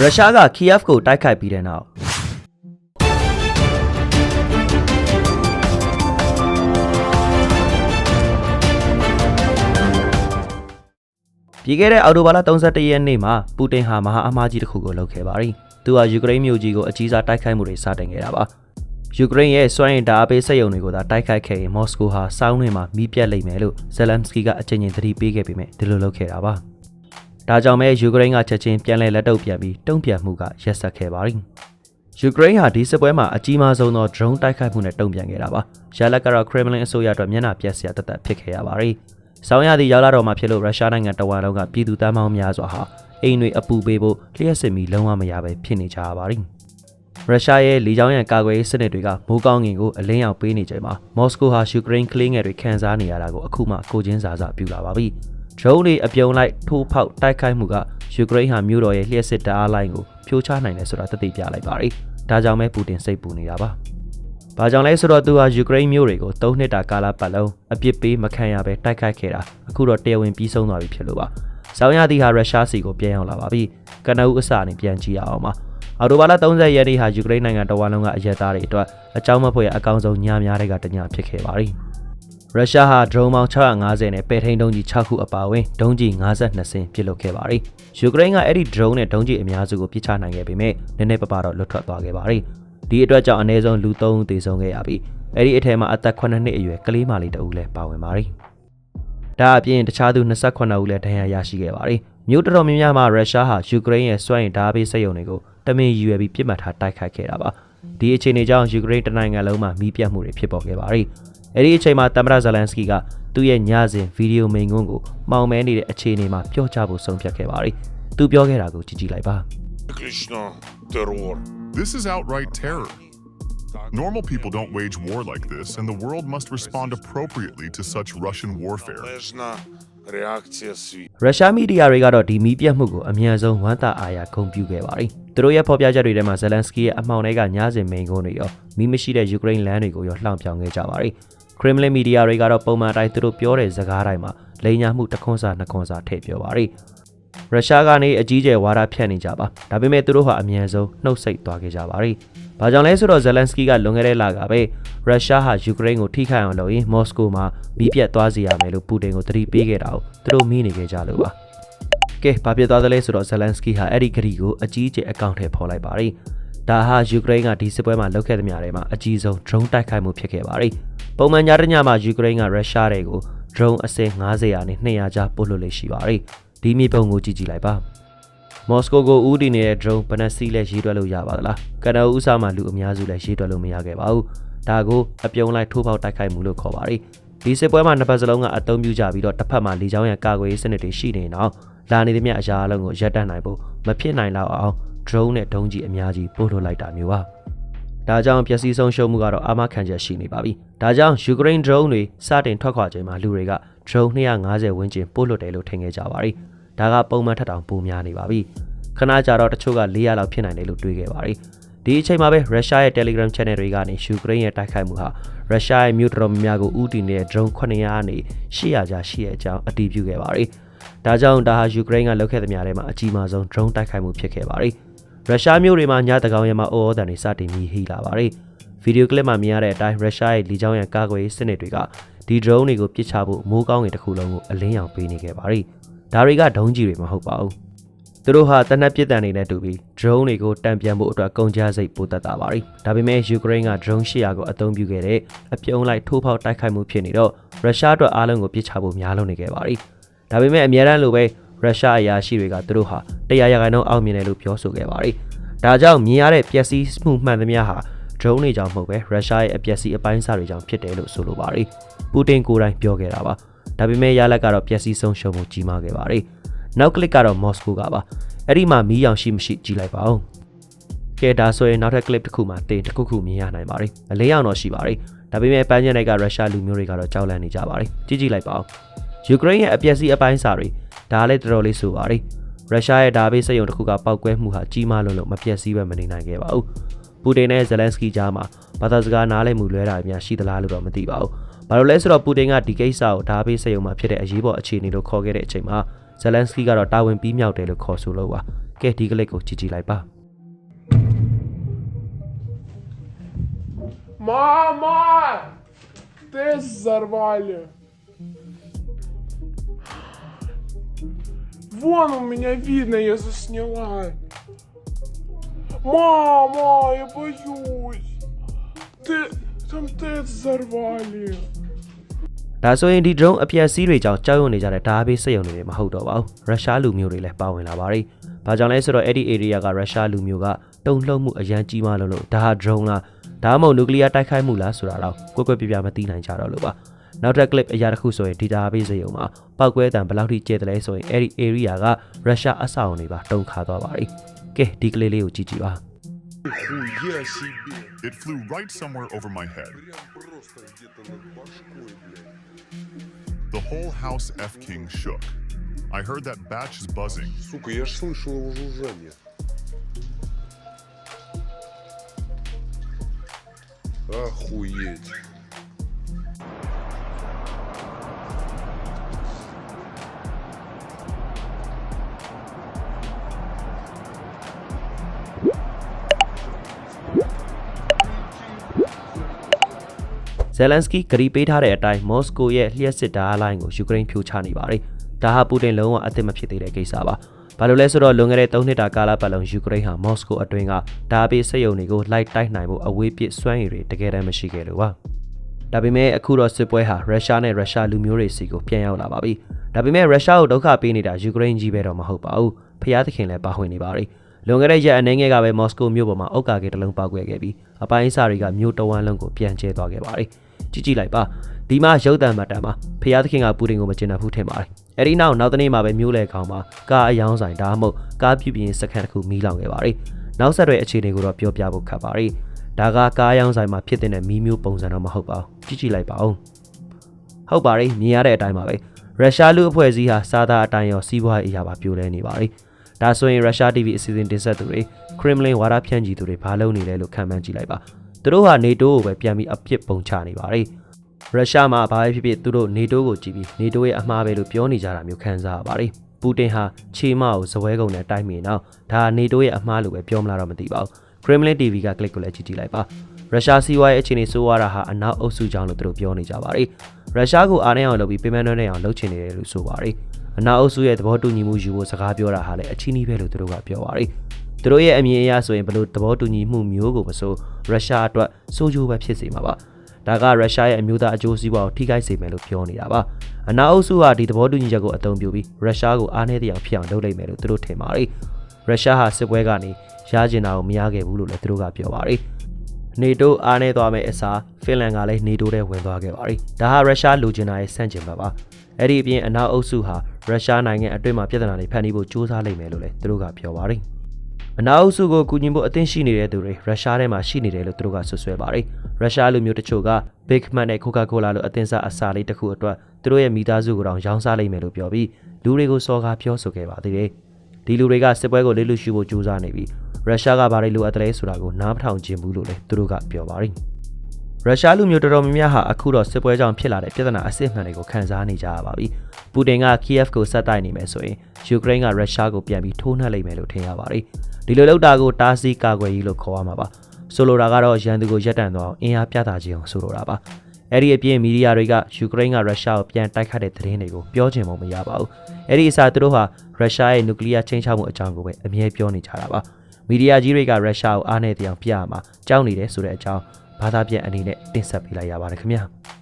ရုရှားက Kiev ကိုတိုက်ခိုက်ပြီးတဲ့နောက်ပြီးခဲ့တဲ့အောက်တိုဘာလ31ရက်နေ့မှာပူတင်ဟာမဟာအမှားကြီးတစ်ခုကိုလုပ်ခဲ့ပါတယ်။သူဟာယူကရိန်းမြို့ကြီးကိုအကြီးစားတိုက်ခိုက်မှုတွေစတင်ခဲ့တာပါ။ယူကရိန်းရဲ့စွမ်းအင်ဓာတ်အားပေးစက်ရုံတွေကိုသာတိုက်ခိုက်ခဲ့ရင်မော်စကိုဟာစောင်းတွေမှာမီးပြတ်လိမ့်မယ်လို့ဇယ်လန်စကီကအကြိမ်ကြိမ်သတိပေးခဲ့ပေမဲ့ဒီလိုလုပ်ခဲ့တာပါ။ ဒါကြောင့်ပဲယူကရိန်းကချက်ချင်းပြန်လည်လက်တုပ်ပြန်ပြီးတုံ့ပြန်မှုကရက်ဆက်ခဲ့ပါတယ်။ယူကရိန်းဟာဒီစစ်ပွဲမှာအကြီးမားဆုံးသော drone တိုက်ခိုက်မှုနဲ့တုံ့ပြန်ခဲ့တာပါ။ရလဒ်ကတော့ Kremlin အစိုးရအတွက်မျက်နှာပြက်စရာတသက်ဖြစ်ခဲ့ရပါတယ်။ဆောင်းရသည့်ရောက်လာတော့မှဖြစ်လို့ရုရှားနိုင်ငံတဝန်းလုံးကပြည်သူတမ်းမောင်းများစွာဟာအိမ်တွေအပူပေးဖို့လျှက်စစ်မီလုံးဝမရပဲဖြစ်နေကြရပါတယ်။ရုရှားရဲ့လေကြောင်းရန်ကာကွယ်ရေးစနစ်တွေကမိုးကောင်းငင်ကိုအလင်းရောက်ပေးနေချိန်မှာမော်စကိုဟာယူကရိန်းကလေးငယ်တွေခံစားနေရတာကိုအခုမှကိုချင်းစာစာပြူလာပါပြီ။ drone တွေအပြုံလိုက်ထိုးဖောက်တိုက်ခိုက်မှုကယူကရိန်းဟာမြို့တော်ရဲ့လျှက်စစ်တအားလိုင်းကိုဖြိုချနိုင်တယ်ဆိုတာသက်သေပြလိုက်ပါတယ်။ဒါကြောင့်ပဲပူတင်စိတ်ပူနေတာပါ။ဘာကြောင့်လဲဆိုတော့သူဟာယူကရိန်းမြို့တွေကို၃နှစ်တာကာလပတ်လုံးအပြစ်ပေးမခံရဘဲတိုက်ခိုက်ခဲ့တာအခုတော့တရားဝင်ပြီးဆုံးသွားပြီဖြစ်လို့ပါ။ဆောင်းရသည့်ဟာရုရှားစီကိုပြန်ရောက်လာပါပြီ။ကနဦးအစအနေပြန်ကြည့်ရအောင်ပါ။အော်တိုဘာလ30ရက်နေ့ဟာယူကရိန်းနိုင်ငံတဝန်းလုံးကအရက်သားတွေအတွက်အကြောင်းမဖွယ်အကောင်းဆုံးညများတွေကတညဖြစ်ခဲ့ပါတယ်။ ရုရှားဟာ drone ပေါင်း650နဲ့ပဲထိန်ဒုံးကြီး6ခုအပါအဝင်ဒုံးကြီး52စင်းပစ်လွတ်ခဲ့ပါတယ်။ယူကရိန်းကအဲ့ဒီ drone နဲ့ဒုံးကြီးအများစုကိုပစ်ချနိုင်ခဲ့ပေမဲ့နည်းနည်းပါးပါတော့လွတ်ထွက်သွားခဲ့ပါတယ်။ဒီအတွက်ကြောင့်အနည်းဆုံးလူ3ဦးသေဆုံးခဲ့ရပြီးအဲ့ဒီအထက်မှာအသက်9နှစ်အရွယ်ကလေးမလေးတဦးလည်းပါဝင်ပါတယ်။ဒါအပြင်တခြားသူ28ဦးလည်းဒဏ်ရာရရှိခဲ့ပါတယ်။မြို့တော်တော်များများမှာရုရှားဟာယူကရိန်းရဲ့စွမ်းရည်ဓာတ်ပေးစက်ရုံတွေကိုတမင်ယူရပြီးပြစ်မှတ်ထားတိုက်ခိုက်ခဲ့တာပါ။ဒီအခြေအနေကြောင့်ယူကရိန်းတနိုင်ငံလုံးမှာမီးပြတ်မှုတွေဖြစ်ပေါ်ခဲ့ပါတယ်။ အဲဒီအချိန်မှာသမ္မတဇလန်စကီကသူ့ရဲ့ညစဉ်ဗီဒီယိုမိန်ကွန်းကိုမှောင်မဲနေတဲ့အခြေအနေမှာပြောကြားဖို့ဆုံးဖြတ်ခဲ့ပါတယ်။သူပြောခဲ့တာကိုကြည့်ကြည့်လိုက်ပါ။ This is outright terror. Normal people don't wage war like this, and the world must respond appropriately to such Russian warfare. ရုရှားမီဒီယာတွေကတော့ဒီမီးပြတ်မှုကိုအမြန်ဆုံးဝမ်းသာအားရဂုဏ်ပြုခဲ့ပါတယ်။သူတို့ရဲ့ဖော်ပြချက်တွေထဲမှာဇလန်စကီရဲ့အမှောင်တွေကညစဉ်မိန်ကုန်းတွေရောမီးမရှိတဲ့ယူကရိန်းလမ်းတွေကိုရောလှောင်ပြောင်ခဲ့ကြပါတယ်။ Kremlin မီဒီယာတွေကတော့ပုံမှန်အတိုင်းသူတို့ပြောတဲ့စကားတိုင်းမှာလိန်ညာမှုတစ်ခွန်းစာနှစ်ခွန်းစာထည့်ပြောပါတယ်။ရုရှားကနေအကြီးကျယ်ဝါဒဖြန့်နေကြပါဒါပေမဲ့သူတို့ဟာအမြန်ဆုံးနှုတ်ဆက်သွားခဲ့ကြပါတယ်။ဘာကြောင့်လဲဆိုတော့ဇလန်စကီကလွန်ခဲ့တဲ့လကပဲရုရှားဟာယူကရိန်းကိုထိခိုက်အောင်လုပ်ရင်မော်စကိုမှာမီးပြတ်သွားစေရမယ်လို့ပူတင်ကိုသတိပေးခဲ့တာကိုသူတို့မိနေခဲ့ကြလို့ပါ။ကဲဘာဖြစ်သွားသလဲဆိုတော့ဇလန်စကီဟာအဲ့ဒီဂရီကိုအကြီးအကျယ်အကောင့်ထဲပေါ်လိုက်ပါတယ်။ဒါဟာယူကရိန်းကဒီစစ်ပွဲမှာလုပ်ခဲ့သမျှတွေမှာအကြီးဆုံး drone တိုက်ခိုက်မှုဖြစ်ခဲ့ပါတယ်။ ပုံမှန်ညတညမှာယူကရိန်းကရုရှားတွေကို drone အစဲ90ရာနဲ့200ကြားပို့လွှတ်လေးရှိပါတယ်။ဒီမြေပုံကိုကြည့်ကြည့်လိုက်ပါ။မော်စကိုကိုဦးတည်နေတဲ့ drone ဘယ်နှစီးလဲရေးတွက်လို့ရပါသလား။ကနဦးဥစားမှာလူအများစုလည်းရေးတွက်လို့မရခဲ့ပါဘူး။ဒါကိုအပြုံးလိုက်ထိုးပေါက်တိုက်ခိုက်မှုလို့ခေါ်ပါတယ်။ဒီစစ်ပွဲမှာနှစ်ဖက်စလုံးကအသုံးပြုကြပြီးတော့တစ်ဖက်မှာလေကြောင်းရန်ကာကွယ်ရေးစနစ်တွေရှိနေတော့လာနေသမျှအရာအလုံးကိုရပ်တန့်နိုင်ဖို့မဖြစ်နိုင်တော့အောင် drone နဲ့ဒုံးကြီးအများကြီးပို့ထုတ်လိုက်တာမျိုးပါ။ ဒါကြောင့်ပျက်စီးဆုံးရှုံးမှုကတော့အာမခံချက်ရှိနေပါပြီ။ဒါကြောင့်ယူကရိန်း drone တွေစတင်ထွက်ခွာချိန်မှာလူတွေက drone 250ဝန်းကျင်ပို့လွှတ်တယ်လို့ထင်ခဲ့ကြပါတယ်။ဒါကပုံမှန်ထက်တောင်ပိုများနေပါပြီ။ခဏကြာတော့တချို့က400လောက်ဖြစ်နိုင်တယ်လို့တွေးခဲ့ပါတယ်။ဒီအချိန်မှာပဲရုရှားရဲ့ Telegram Channel တွေကနေယူကရိန်းရဲ့တိုက်ခိုက်မှုဟာရုရှားရဲ့မြို့တော်များများကိုဥတီနေတဲ့ drone 900ကနေ800ကျာရှိတဲ့အကြောင်းအတည်ပြုခဲ့ပါတယ်။ဒါကြောင့်ဒါဟာယူကရိန်းကလုပ်ခဲ့သမျှထဲမှာအကြီးမားဆုံး drone တိုက်ခိုက်မှုဖြစ်ခဲ့ပါတယ်။ ရုရှားမြို့တွေမှာညတကောင်ရမှာအော်အော်တန်တွေစတင်ပြီးဟိလာပါတယ်။ဗီဒီယိုကလစ်မှာမြင်ရတဲ့အတိုင်းရုရှားရဲ့လီကြောင်းရန်ကာကွယ်ရေးစနစ်တွေကဒီ drone တွေကိုပစ်ချဖို့မိုးကောင်းငင်တစ်ခုလုံးကိုအလင်းရောင်ပေးနေခဲ့ပါတယ်။ဒါတွေကဒုံးကြီးတွေမဟုတ်ပါဘူး။သူတို့ဟာတနက်ပစ်တံတွေနဲ့တူပြီး drone တွေကိုတံပြန်ဖို့အတွက်ကုန်ကြစိတ်ပိုတက်တာပါရီ။ဒါပေမဲ့ယူကရိန်းက drone 800ကိုအသုံးပြုခဲ့တဲ့အပြုံးလိုက်ထိုးဖောက်တိုက်ခိုက်မှုဖြစ်နေတော့ရုရှားအတွက်အားလုံးကိုပစ်ချဖို့များလုံးနေခဲ့ပါရီ။ဒါပေမဲ့အများတန်းလိုပဲ ရုရှားအရာရှိတွေကသူတို့ဟာတရားရဂိုင်နှုန်းအောင်မြင်တယ်လို့ပြောဆိုခဲ့ပါရီ။ဒါကြောင့်မြင်ရတဲ့ပျက်စီးမှုမှန်သမျှဟာ drone တွေကြောင့်မဟုတ်ပဲရုရှားရဲ့အပျက်စီးအပိုင်းအစတွေကြောင့်ဖြစ်တယ်လို့ဆိုလိုပါရီ။ပူတင်ကိုယ်တိုင်ပြောခဲ့တာပါ။ဒါပေမဲ့ရလက်ကတော့ပျက်စီးဆုံးရှုံးမှုကြီးမားခဲ့ပါရီ။နောက်ကလစ်ကတော့မော်စကိုကပါအဲ့ဒီမှာမီးရောင်ရှိမရှိကြည့်လိုက်ပါဦးကဲဒါဆိုရင်နောက်ထပ် clip တစ်ခုမှာတင်တစ်ခုခုမြင်ရနိုင်ပါတယ်အလေးရောင်တော့ရှိပါတယ်ဒါပေမဲ့ပန်းချန်တွေကရုရှားလူမျိုးတွေကတော့ကြောက်လန့်နေကြပါတယ်ကြည့်ကြည့်လိုက်ပါဦးယူကရိန်းရဲ့အပျက်စီးအပိုင်းစာတွေ ဒါလည်းတော်တော်လေးဆိုပါတယ်ရုရှားရဲ့ဒါဘေးစက်ရုံတစ်ခုကပောက်ကွဲမှုဟာကြီးမားလို့လို့မပျက်စီးပဲမနေနိုင်ခဲ့ပါဘူးပူတင်နဲ့ဇလန်စကီကြားမှာဘာသာစကားနားလည်မှုလွဲတာများရှိသလားလို့တော့မသိပါဘူးဘာလို့လဲဆိုတော့ပူတင်ကဒီကိစ္စကိုဒါဘေးစက်ရုံမှာဖြစ်တဲ့အရေးပေါ်အခြေအနေလို့ခေါ်ခဲ့တဲ့အချိန်မှာဇ ဇလန်စကီကတော့တာဝန်ပြီးမြောက်တယ်လို့ခေါ်ဆိုလို့ပါကဲဒီကလစ်ကိုကြည့်ကြည့်လိုက်ပါ Мама! Тест взорвали. Вон у меня видно, я засняла. Мама, я боюсь. Ты... Там тест взорвали. ဒါဆိုရင်ဒီ drone အပြက်စီးတွေကြောင့်ကြောက်ရွံ့နေကြတဲ့ဒါဘေးစက်ရုံတွေလည်းမဟုတ်တော့ပါဘူးရုရှားလူမျိုးတွေလည်းပါဝင်လာပါတယ်။ဘာကြောင့်လဲဆိုတော့အဲ့ဒီ area ကရုရှားလူမျိုးကတုံ့လှုပ်မှုအရန်ကြီးမှလို့လို့ဒါဟာ drone လားဒါမှမဟုတ် nuclear တိုက်ခိုက်မှုလားဆိုတာတော့ကိုကွက်ပြပြမသိနိုင်ကြတော့လို့ပါ။ နောက်ထပ် clip အရာတစ်ခုဆိုရင်ဒီဒါဘေးစက်ရုံမှာပောက်ကွဲတံဘယ်လောက်ထိကျဲတယ်လဲဆိုရင်အဲ့ဒီ area ကရုရှားအဆောက်အုံတွေပါတုံခါသွားပါတယ်။ကဲဒီကလေးလေးကိုကြည့်ကြည့်ပါ Хуя себе. It flew right somewhere over my head. Прям просто где-то над башкой, блядь. The whole house F King shook. I heard that batch is buzzing. Сука, я ж слышал его жужжание. Охуеть. ။ ဇယ်လန်စကီဂရီပေးထားတဲ့အတိုင်းမော်စကိုရဲ့လျှက်စစ်ဓာတ်လိုင်းကိုယူကရိန်းဖြိုချနေပါတယ်။ဒါဟာပူတင်လုံးဝအသစ်မဖြစ်သေးတဲ့ကိစ္စပါ။ဘာလို့လဲဆိုတော့လွန်ခဲ့တဲ့3နှစ်တာကာလပတ်လုံးယူကရိန်းဟာမော်စကိုအတွင်းကဓာတ်ပေးစက်ရုံတွေကိုလိုက်တိုက်နိုင်ဖို့အဝေးပစ်စွမ်းရည်တွေတကယ်တမ်းမရှိခဲ့လို့ပါ။ဒါပေမဲ့အခုတော့စစ်ပွဲဟာရုရှားနဲ့ရုရှားလူမျိုးတွေစီကိုပြန်ရောက်လာပါပြီ။ဒါပေမဲ့ရုရှားကိုဒုက္ခပေးနေတာယူကရိန်းကြီးပဲတော့မဟုတ်ပါဘူး။ဖျားသခင်လည်းပါဝင်နေပါတယ်။လွန်ခဲ့တဲ့ရက်အနေငယ်ကပဲမော်စကိုမြို့ပေါ်မှာအုတ်ကာကေတလုံးပောက်ကွဲခဲ့ပြီး အပိုင်းအစတွေကမြို့တဝန်းလုံးကိုပြန်ကျဲသွားခဲ့ပါတယ်။ကြည့်ကြည့်လိုက်ပါဒီမှာရုပ်တံမတ်တမ်းမှာဖျားသခင်ကပူတင်ကိုမကျင်တတ်ဘူးထင်ပါတယ်။အဲဒီနောက်နောက်တနေ့မှာပဲမြို့လေကောင်မှာကားအယောင်းဆိုင်ဒါမှမဟုတ်ကားပြုပြင်စခန်းတစ်ခုမီးလောင်ခဲ့ပါတယ်။နောက်ဆက်တွဲအခြေအနေကိုတော့ပြောပြဖို့ခက်ပါတယ်။ဒါကကားအယောင်းဆိုင်မှာဖြစ်တဲ့မီးမျိုးပုံစံတော့မဟုတ်ပါဘူး။ကြည့်ကြည့်လိုက်ပါဦး။ဟုတ်ပါတယ်မြင်ရတဲ့အတိုင်းပါပဲရုရှားလူအဖွဲ့အစည်းဟာစားသားအတိုင်းရောစီးပွားရေးအရာပါပြိုလဲနေပါတယ်ဒါဆိုရင်ရုရှား TV အစီအစဉ်တင်ဆက်သူတွေ ခရမ်လင်ဝါဒဖြန့်ချီသူတွေဘာလုပ်နေလဲလို့ခံမှန်းကြည့်လိုက်ပါသူတို့ဟာနေတိုးကိုပဲပြန်ပြီးအပြစ်ပုံချနေပါတယ်ရုရှားမှာဘာပဲဖြစ်ဖြစ်သူတို့နေတိုးကိုကြည့်ပြီးနေတိုးရဲ့အမှားပဲလို့ပြောနေကြတာမျိုးခံစားရပါတယ်ပူတင်ဟာချေမကိုဇပွဲကုံနဲ့တိုက်မိနေတော့ဒါကနေတိုးရဲ့အမှားလို့ပဲပြောမလားတော့မသိပါဘူး Kremlin TV က click ကိုလည်းကြည့်ကြည့်လိုက်ပါရုရှားစီးပွားရေးအခြေအနေဆိုးရတာဟာအနောက်အုပ်စုကြောင့်လို့သူတို့ပြောနေကြပါတယ်ရုရှားကိုအားနည်းအောင်လုပ်ပြီးပြင်ပန်းနှဲအောင်လုပ်ချင်နေတယ်လို့ဆိုပါတယ်အနောက်အုပ်စုရဲ့သဘောတူညီမှုယူဖို့စကားပြောတာဟာလည်းအချင်းကြီးပဲလို့သူတို့ကပြောပါတယ် သူတို့ရဲ့အမြင်အရဆိုရင်ဘလို့သဘောတူညီမှုမျိုးကိုမဆိုရုရှားအတွက်စိုးကျိုးပဲဖြစ်စေမှာပါဒါကရုရှားရဲ့အမျိုးသားအကျိုးစီးပွားကိုထိခိုက်စေမယ်လို့ပြောနေတာပါအနောက်အုပ်စုဟာဒီသဘောတူညီချက်ကိုအသုံးပြုပြီးရုရှားကိုအားနည်းတဲ့အောင်ဖြစ်အောင်လုပ်လိုက်မယ်လို့သူတို့ထင်ပါတယ်ရုရှားဟာစစ်ပွဲကနေရကျင်တာကိုမရခဲ့ဘူးလို့လည်းသူတို့ကပြောပါတယ်နေတိုးအားနည်းသွားမယ့်အစားဖင်လန်ကလည်းနေတိုးထဲဝင်သွားခဲ့ပါတယ်ဒါဟာရုရှားလိုချင်တာရဲ့ဆန့်ကျင်ဘက်ပါအဲ့ဒီအပြင်အနောက်အုပ်စုဟာရုရှားနိုင်ငံအတွင်းမှာပြည်ထနာတွေဖန်တီးဖို့ကြိုးစားလိမ့်မယ်လို့လည်းသူတို့ကပြောပါတယ် အနောက်အုပ်စုကိုကူညီဖို့အသင့်ရှိနေတဲ့သူတွေရုရှားထဲမှာရှိနေတယ်လို့သူတို့ကဆွဆွဲပါတယ်ရုရှားလူမျိုးတချို့က Big Mac နဲ့ Coca-Cola လိုအသင်းစားအစာလေးတစ်ခုအတွက်သူတို့ရဲ့မိသားစုကိုတောင်ရောင်းစားလိမ့်မယ်လို့ပြောပြီးလူတွေကိုစော်ကားပြောဆိုခဲ့ပါသေးတယ်ဒီလူတွေကစစ်ပွဲကိုလေးလူရှုဖို့ကြိုးစားနေပြီးရုရှားကဘာတွေလိုအပ်တယ်ဆိုတာကိုနားမထောင်ခြင်းဘူးလို့လည်းသူတို့ကပြောပါတယ်ရုရှားလူမျိုးတော်တော်များများဟာအခုတော့စစ်ပွဲကြောင့်ဖြစ်လာတဲ့ပြဿနာအစစ်အမှန်တွေကိုခံစားနေကြရပါပြီ။ပူတင်က Kiev ကိုဆက်တိုက်နေမယ်ဆိုရင်ယူကရိန်းကရုရှားကိုပြန်ပြီးထိုးနှက်လိုက်မယ်လို့ထင်ရပါတယ်။ ဒီလိုလောက်တာကိုတားဆီးကာကွယ်ရေးလို့ခေါ်ရမှာပါ။ဆိုလိုတာကတော့ရန်သူကိုရပ်တန့်သွားအောင်အင်အားပြသခြင်းအောင်ဆိုလိုတာပါ။အဲ့ဒီအပြင်မီဒီယာတွေကယူကရိန်းကရုရှားကိုပြန်တိုက်ခတ်တဲ့သတင်းတွေကိုပြောချင်မှမရပါဘူး။အဲ့ဒီအစားသူတို့ဟာရုရှားရဲ့နျူကလ িয়ার ချင်းချောက်မှုအကြောင်းကိုပဲအမြဲပြောနေကြတာပါ။မီဒီယာကြီးတွေကရုရှားကိုအားနဲ့တရားပြရမှာကြောက်နေတယ်ဆိုတဲ့အကြောင်းဘာသာပြန်အနေနဲ့တင်ဆက်ပေးလိုက်ရပါတယ်ခင်ဗျာ။